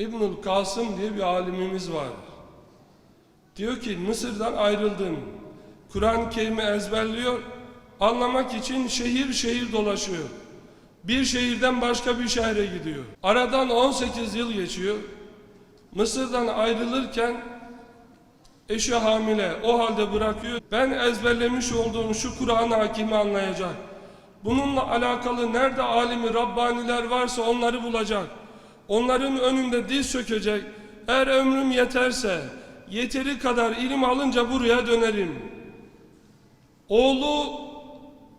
İbnül Kasım diye bir alimimiz var. Diyor ki Mısır'dan ayrıldım. Kur'an-ı Kerim'i ezberliyor. Anlamak için şehir şehir dolaşıyor. Bir şehirden başka bir şehre gidiyor. Aradan 18 yıl geçiyor. Mısır'dan ayrılırken eşi hamile o halde bırakıyor. Ben ezberlemiş olduğum şu Kur'an-ı Hakim'i anlayacak. Bununla alakalı nerede alimi Rabbaniler varsa onları bulacak. Onların önünde diz sökecek. Eğer ömrüm yeterse yeteri kadar ilim alınca buraya dönerim. Oğlu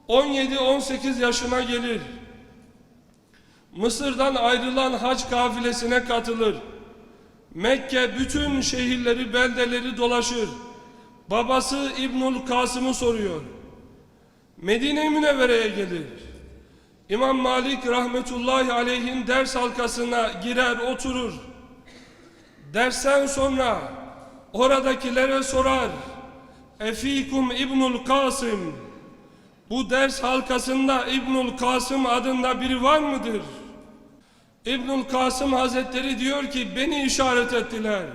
17-18 yaşına gelir. Mısır'dan ayrılan hac kafilesine katılır. Mekke bütün şehirleri, beldeleri dolaşır. Babası İbnül Kasım'ı soruyor. Medine-i Münevvere'ye gelir. İmam Malik rahmetullahi aleyhin ders halkasına girer oturur. Dersten sonra oradakilere sorar. Efikum İbnül Kasım. Bu ders halkasında İbnül Kasım adında biri var mıdır? İbnül Kasım Hazretleri diyor ki beni işaret ettiler.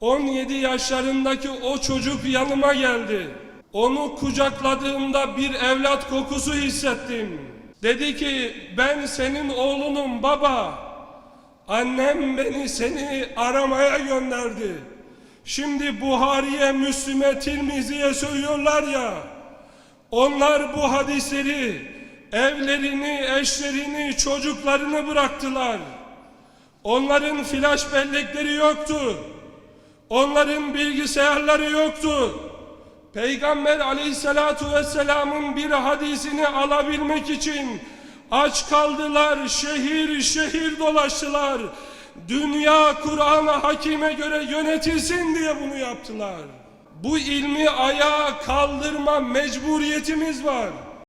17 yaşlarındaki o çocuk yanıma geldi. Onu kucakladığımda bir evlat kokusu hissettim. Dedi ki ben senin oğlunum baba. Annem beni seni aramaya gönderdi. Şimdi Buhari'ye, Müslüm'e, Tirmizi'ye söylüyorlar ya. Onlar bu hadisleri, evlerini, eşlerini, çocuklarını bıraktılar. Onların flash bellekleri yoktu. Onların bilgisayarları yoktu. Peygamber aleyhissalatu vesselamın bir hadisini alabilmek için aç kaldılar, şehir şehir dolaştılar. Dünya Kur'an-ı Hakim'e göre yönetilsin diye bunu yaptılar. Bu ilmi ayağa kaldırma mecburiyetimiz var.